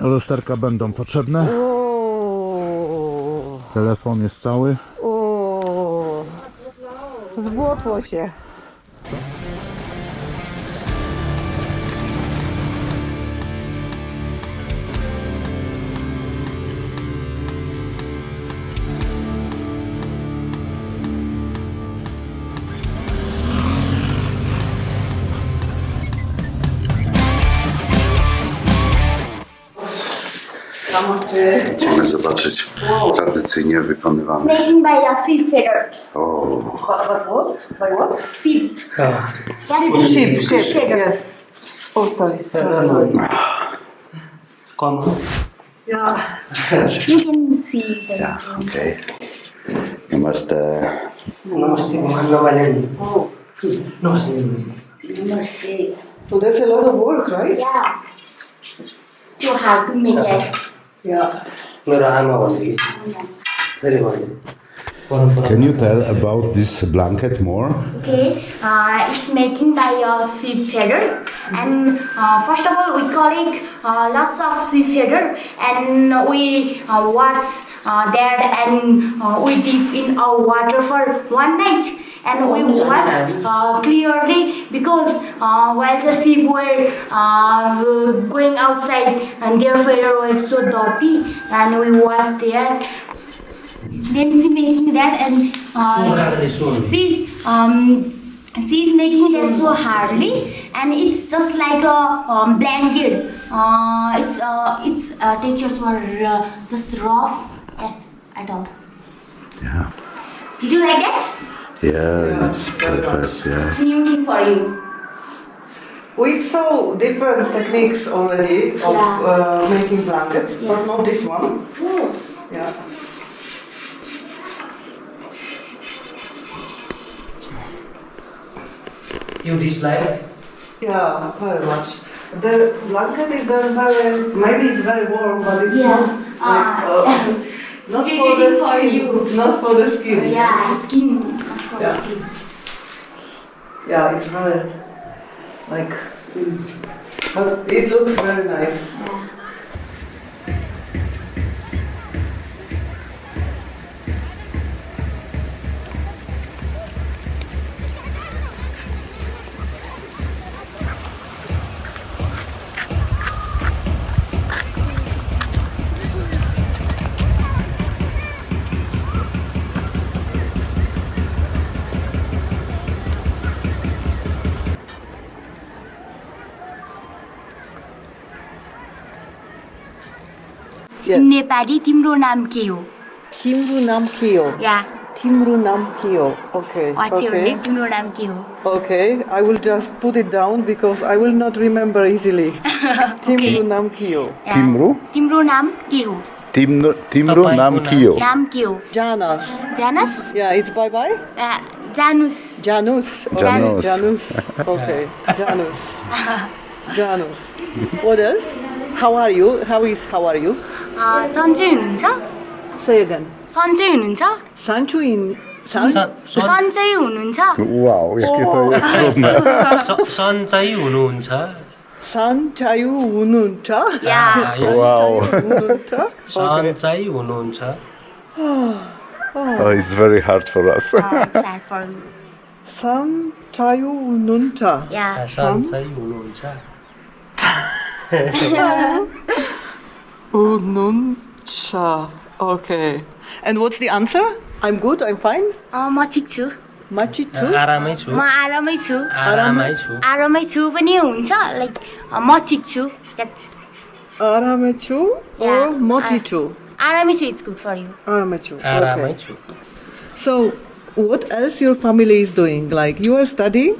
Lusterka będą potrzebne. Telefon jest cały. zbłotło się. zobaczyć tradycyjnie wykonywany. Making by the Phil Oh, What, what, what? By what? Ship. Yes. Oh, sorry, sorry, sorry. Yeah. You can see the yeah, okay. You must uh, Namaste, Muhammad Valen. Oh, Namaste. Namaste. So that's a lot of work, right? Yeah. So how to make it. Yeah. Very good. Can you tell about this blanket more? Okay, uh, it's making by uh, seed feather, and uh, first of all we collect uh, lots of sea feather, and we uh, wash uh, that, and uh, we dip in our water for one night and we was uh, clearly because uh, while the sheep were uh, going outside and their feathers was so dirty and we was there. Then she making that and uh, she's um, she's making that so hardly and it's just like a um, blanket. Uh, it's uh, its uh, textures were uh, just rough as at all yeah. Did you like that? Yeah, it's very perfect. Yeah. it's new thing for you We saw different techniques already of Yeah. uh, making blankets, Yeah. but not this one. oh Yeah. You dislike? Yeah, very much. The blanket is done very, maybe it's very warm, but it's Yeah. not like, uh, uh, not it's for the really for skin. you Not for the skin. yeah skin not for Yeah. Yeah, it's very like, mm, but it looks very nice. yeah. Nepali तिम्रो नाम के हो Timru Nam Kyo. या Timru Nam Kyo. Okay. Watts your okay. Name तिम्रो नाम के हो Okay, I will just put it down because I will not remember easily. Timru Nam Kyo. Yeah. Timru? तिम्रो नाम के हो Timru, Timru Tapaiको Nam नाम? Kyo. नाम के हो Janas. जानस Yeah, it's bye bye. Uh, जानुस Janus. Okay. Janus. Janus. Okay. Janus. Janus. What else? How are you? How is how are you? सन्चै हुनुहुन्छ सेदन सन्चै हुनुहुन्छ सन्चु सन्चै हुनुहुन्छ सन्चै हुनुहुन्छ हुनुहुन्छ सन्चै हुनुहुन्छ Oh, it's very hard for us. oh, it's hard for me. हुनुहुन्छ हुनुहुन्छ Ununcha. Okay. And what's the answer? I'm good, I'm fine. अँ, म ठिक छु Machitu? आरामै छु म आरामै छु आरामै छु आरामै छु पनि हुन्छ लाइक म ठिक छु That- Aramechu Yeah. or Motichu? आरामै छु it's good for you Aramechu. आरामै Okay. छु So, what else your family is doing? Like you are studying,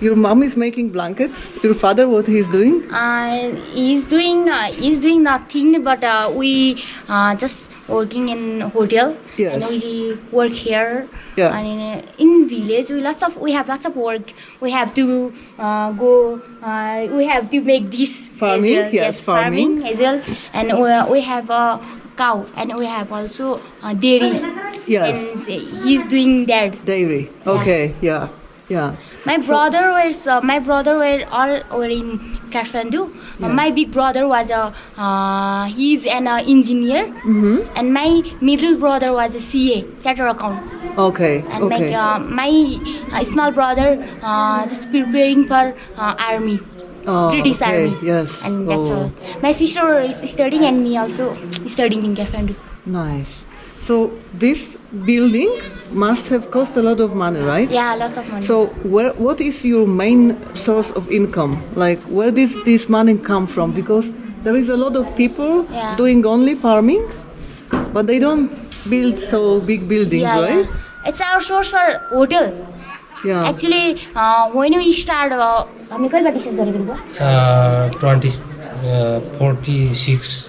Your mom is making blankets. Your father, what he's doing? Uh, he's doing uh, he's doing nothing but uh, we uh, just working in hotel Yes. and we work here Yeah. and in, uh, in village we lots of we have lots of work we have to uh, go uh, we have to make this Farming, well. yes, farming. as well and we, we have a cow and we have also uh, dairy Yes. and he's doing that Dairy. Okay, yeah. Yeah. My brother was uh, my brother were all were in Kathmandu. Uh, my big brother was a uh, he's an uh, engineer, Mm-hmm. and my middle brother was a CA, charter account. Okay. And okay. my uh, my uh, small brother uh, just preparing for uh, army, Oh, British okay, army. yes. And that's Oh. all. My sister is studying, and me also studying in Kathmandu. Nice. So this building must have cost a lot of money, right? Yeah, a lot of money. So, where, what is your main source of income? Like, where does this money come from? Because there is a lot of people yeah. doing only farming, but they don't build so big buildings, yeah, right? Yeah. It's our source for water. Yeah. Actually, uh, when we start, uh, uh 20, uh, 46.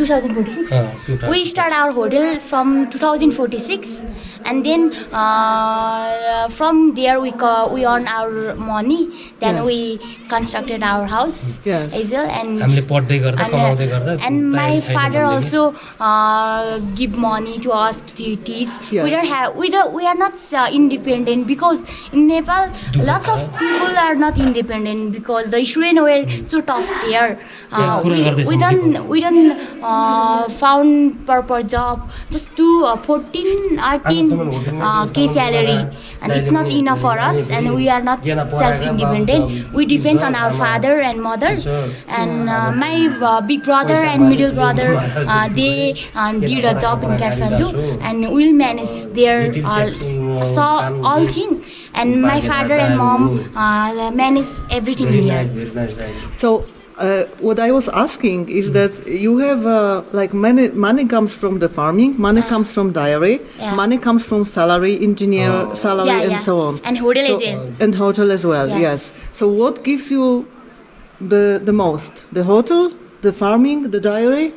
2046 Uh, we start our hotel from 2046 and then uh, from there we co- we earn our money then Yes. we constructed our house Yes. as well and हामीले पढ्दै गर्दा and, कमाउँदै गर्दा uh, and my तयारी छैन father भन्ने also uh, give money to us to teach Yes. we don't have we don't we are not uh, independent because in nepal lots of people are not independent because the students were so tough there uh, Yeah, कुरा we, गर्दैछौँ we don't people. we don't uh, found proper job just do uh, 14 18 uh, k salary. and it's not enough for us and we are not self independent we depend on our father and mother. And uh, my uh, big brother and middle brother uh, they uh, did a job in kathmandu and we will manage their uh, saw all thing. And my father and mom uh, manage everything in here. So uh, what I was asking is that you have uh, like money money comes from the farming, money comes from dairy, Yeah. money comes from salary, engineer salary, Yeah, and yeah. so on. And hotel So- as well. And hotel as well. Yeah. Yes. So what gives you the the most? The hotel, the farming, the dairy,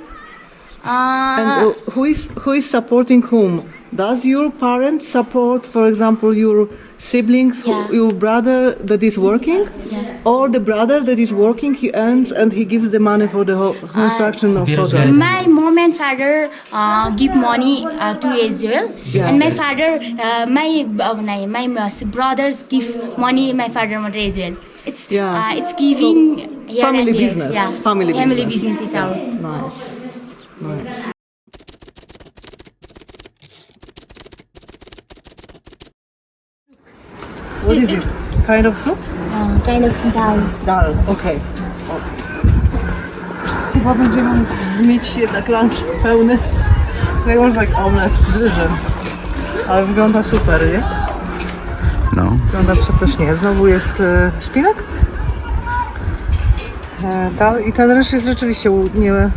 and uh, uh, who is who is supporting whom? Does your parents support, for example, your siblings, who- Yeah. your brother that is working, Yeah. or the brother that is working, he earns and he gives the money for the ho- construction of Berozugar hotel. my mom and father uh, give money uh, to as well Yeah. and my father uh, my uh, my, my uh, brothers give money my father mother as well it's Yeah. uh, it's giving here family business. yeah Family family business. business is our Nice. Nice. What is it? Kind of soup? uh, kind of dal Dal. Okay. okay. Chyba będziemy mieć jednak lunch pełny. Jak może tak omlet z ryżem. Ale wygląda super, nie? No. Wygląda przepysznie. Znowu jest e, szpinak. E, ta, I ten ryż jest rzeczywiście u- nie,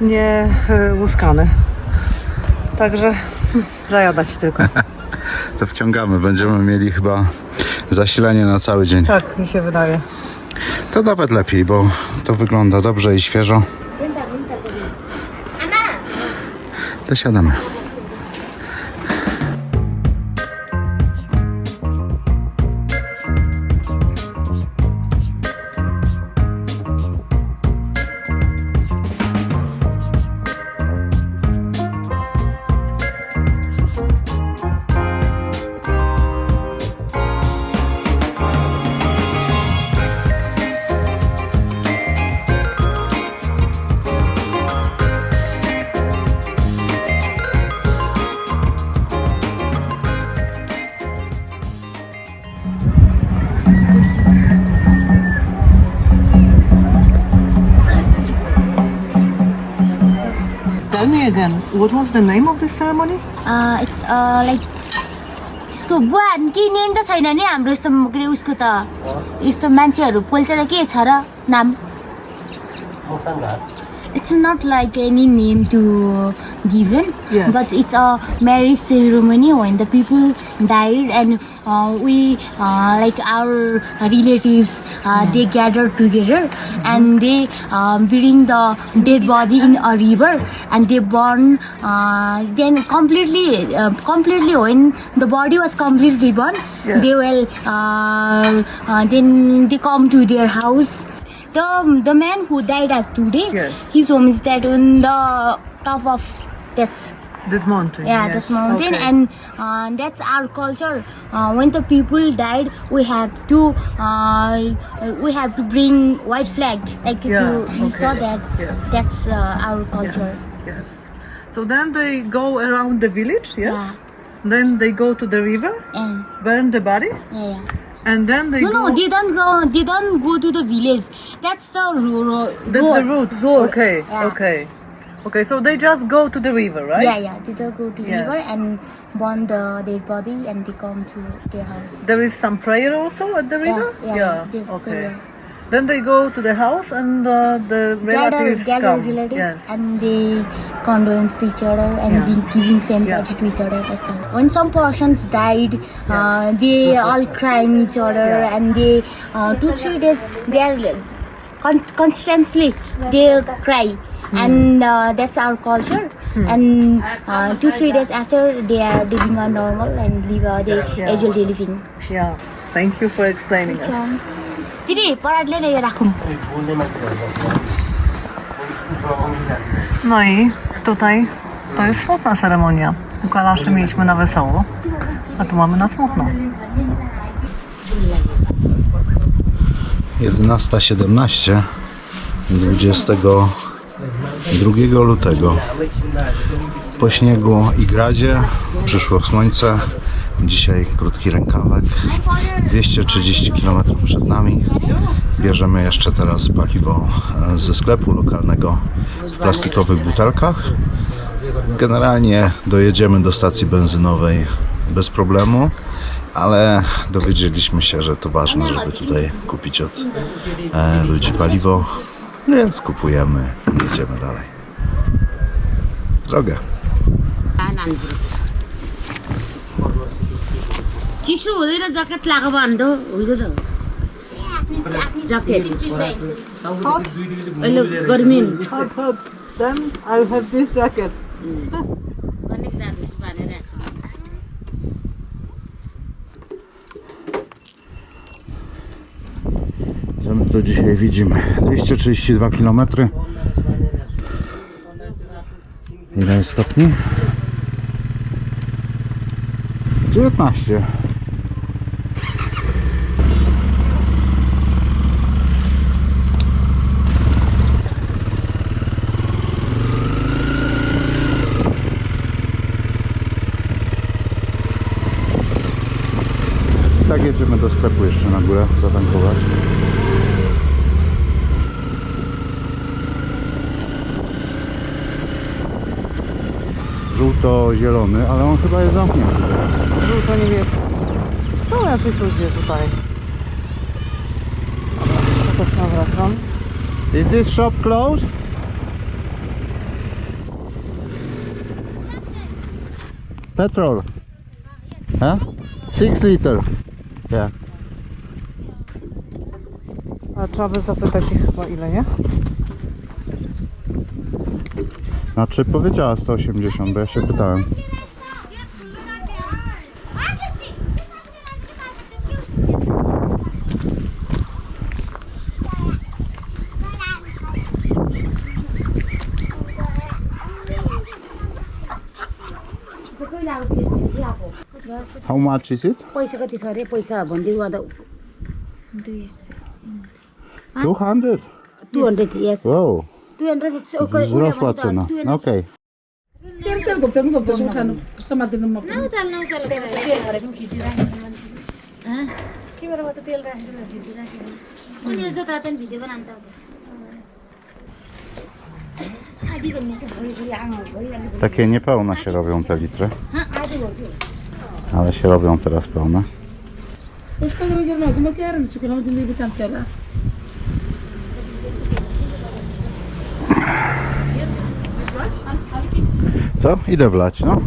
nie e, łuskany. Także hm, zajadać tylko. To wciągamy. Będziemy mieli chyba zasilanie na cały dzień. Tak mi się wydaje. To nawet lepiej, bo to wygląda dobrze i świeżo. To siadamy. Tell me again, what was the name of this ceremony? uh, it's uh, like त्यसको बुवा के name त छैन नि हाम्रो यस्तो के अरे उसको त यस्तो मान्छेहरू पोल्छ त के छ र नाम It's not like any name to given, Yes. but it's a marriage ceremony when the people died and uh, we, uh, like our relatives, uh, they gathered together and they um, bring the dead body in a river and they burn. Uh, then completely, uh, completely when the body was completely burned, Yes. they will. Uh, uh, then they come to their house. The the man who died as today, Yes. his home is that on the top of that's That mountain. Yeah, yes. that's mountain, Okay. and uh, that's our culture. Uh, when the people died, we have to uh, we have to bring white flag. Like Yeah, you, you okay. saw that. Yes. That's uh, our culture. Yes. Yes. So then they go around the village. Yes. Then they go to the river, And burn the body, yeah, yeah. And then they No, go. no, they don't go. They don't go to the village. That's the ro- That's road. the route. Road. Okay. Yeah. Okay. Okay. So they just go to the river, right? Yeah, yeah. They don't go to Yes. river and burn the dead body, and they come to their house. There is some prayer also at the river. yeah, they Okay. prayer. Then they go to the house and uh, the relatives gather, gather come. relatives yes. and they condolence to each other and Yeah. they giving sympathy Yeah. to each other. That's all. When some persons died, uh, they all crying each other Yeah. and they uh, two three days they are con- constantly they cry. Hmm. And uh, that's our culture. And uh, two three days after they are living on normal and live uh, they Yeah. usual daily living. yeah. Thank you for explaining us. दिदी पराठले नै यो राखौँ बोल्ने मान्छे No i tutaj to jest smutna ceremonia. U Kalaszy mieliśmy na wesoło, a tu mamy na smutno. 11.17 22 lutego po śniegu i gradzie przyszło słońce dzisiaj krótki rękawek 230 km przed nami bierzemy jeszcze teraz paliwo e, ze sklepu lokalnego w plastikowych butelkach generalnie dojedziemy do stacji benzynowej bez problemu ale dowiedzieliśmy się, że to ważne, żeby tutaj kupić od e, ludzi paliwo, więc kupujemy i jedziemy dalej. Drogę. चिसो हुँदैन jacket लगाएको भन्दा हुँदैन jacket अहिले गर्मी Hot, hot. Then I have this jacket. अनेक राख्नुहोस् भनेर राख्छ Co my tu dzisiaj widzimy? 232 km. Ile jest stopni? 19. sklepu jeszcze na górę zatankować. żółto-zielony, ale on chyba jest zamknięty teraz. Żółto niebieski. Są jacyś ludzie tutaj. Ja też nawracam. Is this shop closed? Petrol. Huh? Six liter. Yeah. A trzeba by zapytać ich chyba ile, nie? Znaczy powiedziała 180, bo ja się pytałem. How much is it? पैसा कति छ अरे पैसा भनिदिनु अन्त 200? 200, yes. Wow. 200, it's okay. Wzrosła cena. Okej. Pierdel go, ten go proszę uczano. Sama dyną ma. No, tam no, zale. Kimera ma to tiel rahe. Unni jo tatan video bananta. Takie niepełne się robią te litry. Ale się robią teraz pełne. Już tak robię, no, to tylko nawet nie lubię. Co? Idę wlać, no.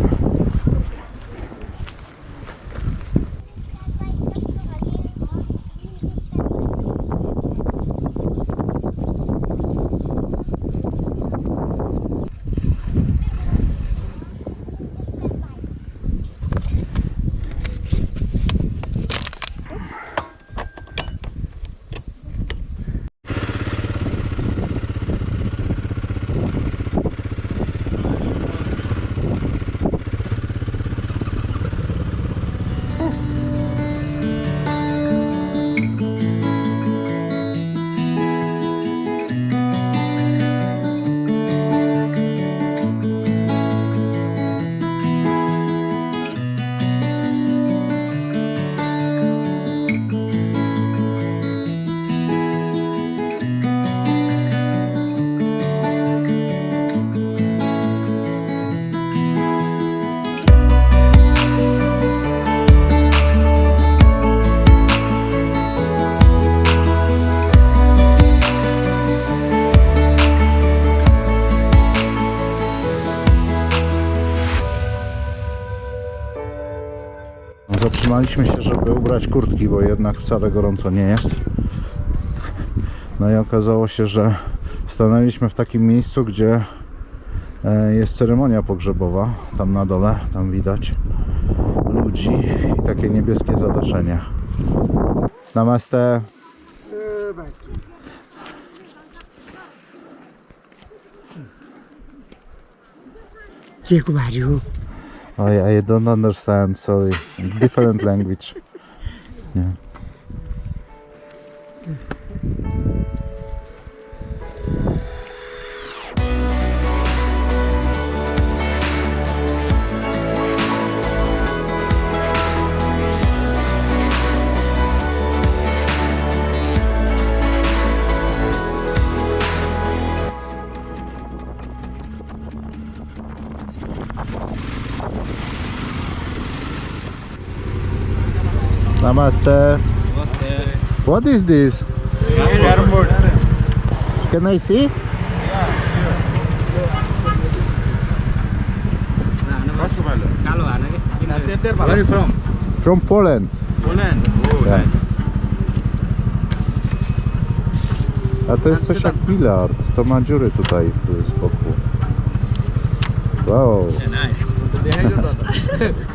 ubrać kurtki, bo jednak wcale gorąco nie jest. No i okazało się, że stanęliśmy w takim miejscu, gdzie e, jest ceremonia pogrzebowa, tam na dole, tam widać ludzi i takie niebieskie zadaszenie. Namaste. Jaguariu. Oh yeah, I don't understand, sorry. Different language. летняя. Namaste. Namaste. What is this? Can I see? Where are you from? From Poland. Poland. Oh, nice. A to jest coś jak bilard. To ma dziury tutaj z boku. Wow. Yeah, nice.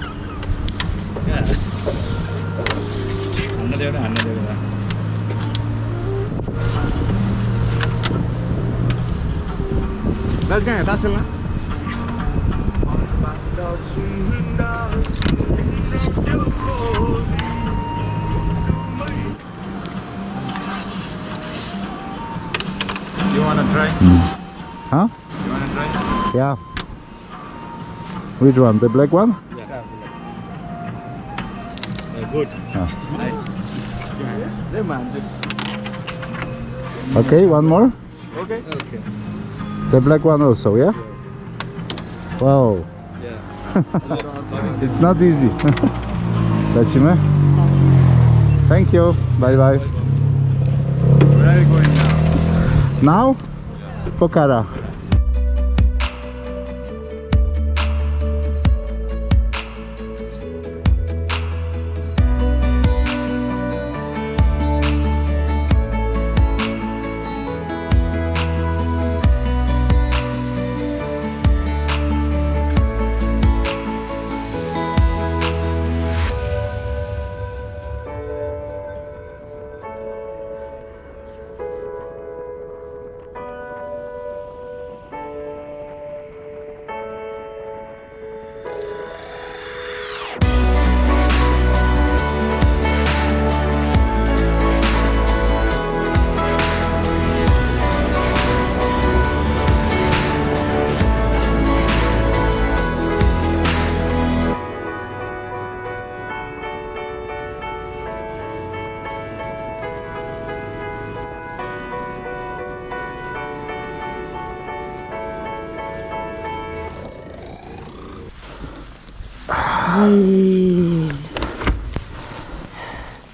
ಅನ್ನದೇವ್ರ ಅನ್ನದೇವ್ರ That's good. That's it. You wanna try? Huh? You wanna try? Yeah. Which one? The black one? Yeah. good. Ah. Nice. Yeah, man. Okay, one more. Okay. Okay. The black one also, yeah? Wow. Yeah. It's not easy. Lecimy? Thank you. Bye bye. Where are you going now? Now? Pokhara.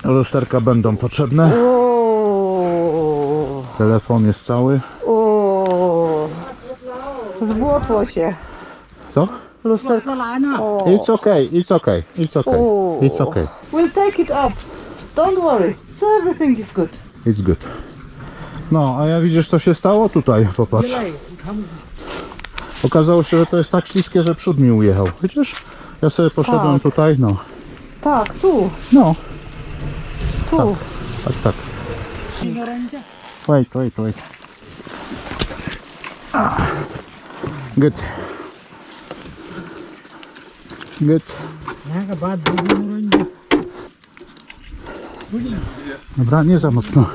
Lusterka będą potrzebne. O, Telefon jest cały. o, zbłotło się. Co? Lusterko. O. It's okay, it's okay, it's okay, it's okay, We'll take it up. Don't worry. So everything is good. it's good. No, a ja widzisz co się stało tutaj, popatrz. Okazało się, że to jest tak śliskie, że przód mi ujechał. Widzisz? Ja sobie poszedłem Tak. tutaj, no. Tak, tu, No, tu. tak, tak. Wait, wait, wait. Ah. Good. Good. Dobra, nie za mocno.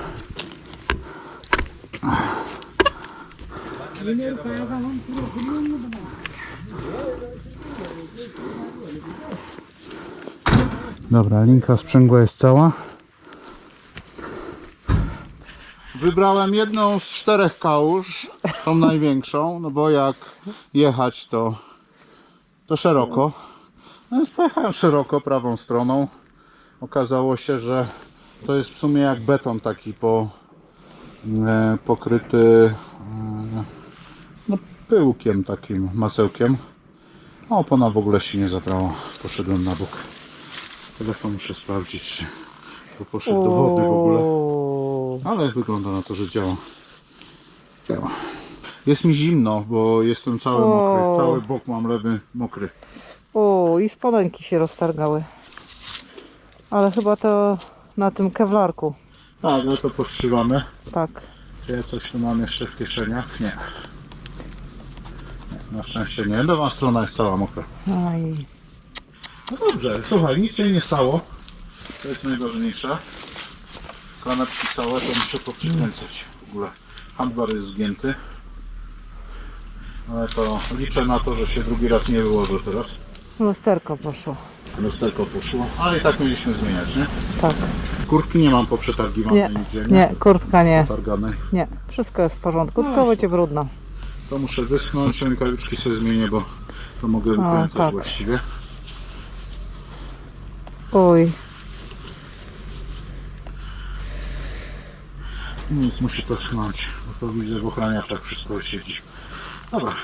Dobra, linka sprzęgła jest cała. Wybrałem jedną z czterech kałuż, tą największą, no bo jak jechać to, to szeroko. No więc pojechałem szeroko prawą stroną. Okazało się, że to jest w sumie jak beton taki po, e, pokryty e, no, pyłkiem takim, masełkiem. A opona w ogóle się nie zabrała. Poszedłem na bok. Telefon muszę sprawdzić, czy bo poszedł do wody w ogóle. Ale wygląda na to, że działa. Działa. Jest mi zimno, bo jestem cały mokry. Cały bok mam lewy mokry. o, i spodenki się roztargały. Ale chyba to na tym kewlarku. Tak, no to postrzywamy. Tak. Czy ja coś tu mam jeszcze w kieszeniach? Nie. Na szczęście nie. Lewa strona jest cała mokra. Aj. No dobrze, słuchaj, nic się nie stało. To jest najważniejsze. Kanapki całe, to muszę poprzykręcać w ogóle. Handbar jest zgięty. Ale to liczę na to, że się drugi raz nie wyłożę teraz. Lusterko poszło. Lusterko poszło, ale i tak mieliśmy zmieniać, nie? Tak. Kurtki nie mam poprzetargiwanej Nie, nigdzie, nie, kurtka nie. Potarganej. Nie, wszystko jest w porządku, tylko będzie brudno. To muszę wyschnąć, rękawiczki sobie zmienię, bo to mogę wykręcać tak. właściwie. Oj, Nic, musi to schnąć, bo to widzę w ochraniaczach wszystko siedzi. Dobra.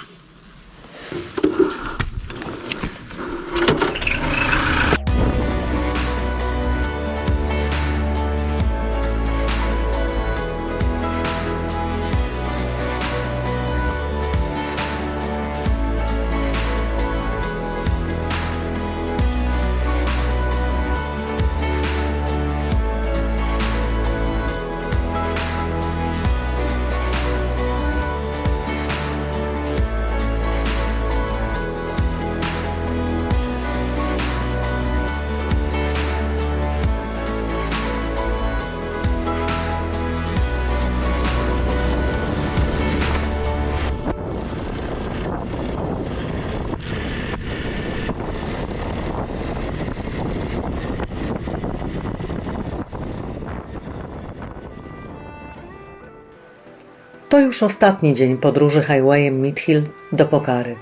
To już ostatni dzień podróży highwayem Midhill do Pokary.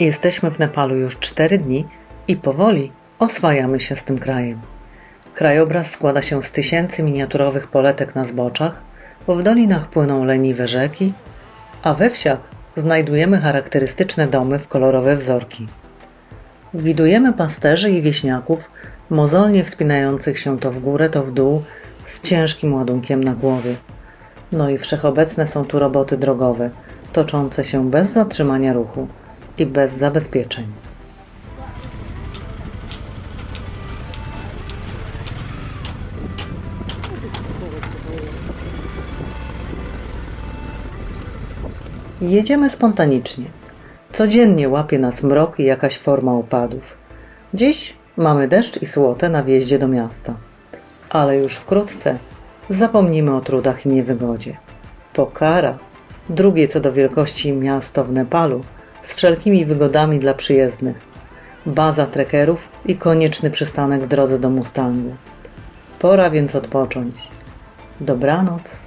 Jesteśmy w Nepalu już 4 dni i powoli oswajamy się z tym krajem. Krajobraz składa się z tysięcy miniaturowych poletek na zboczach, w dolinach płyną leniwe rzeki, a we wsiach znajdujemy charakterystyczne domy w kolorowe wzorki. Widujemy pasterzy i wieśniaków mozolnie wspinających się to w górę, to w dół z ciężkim ładunkiem na głowie. No i wszechobecne są tu roboty drogowe, toczące się bez zatrzymania ruchu i bez zabezpieczeń. Jedziemy spontanicznie. Codziennie łapie nas mrok i jakaś forma opadów. Dziś mamy deszcz i słotę na wjeździe do miasta. Ale już wkrótce zapomnimy o trudach i niewygodzie. Pokara, drugie co do wielkości miasto w Nepalu, z wszelkimi wygodami dla przyjezdnych. Baza trekerów i konieczny przystanek w drodze do Mustangu. Pora więc odpocząć. Dobranoc.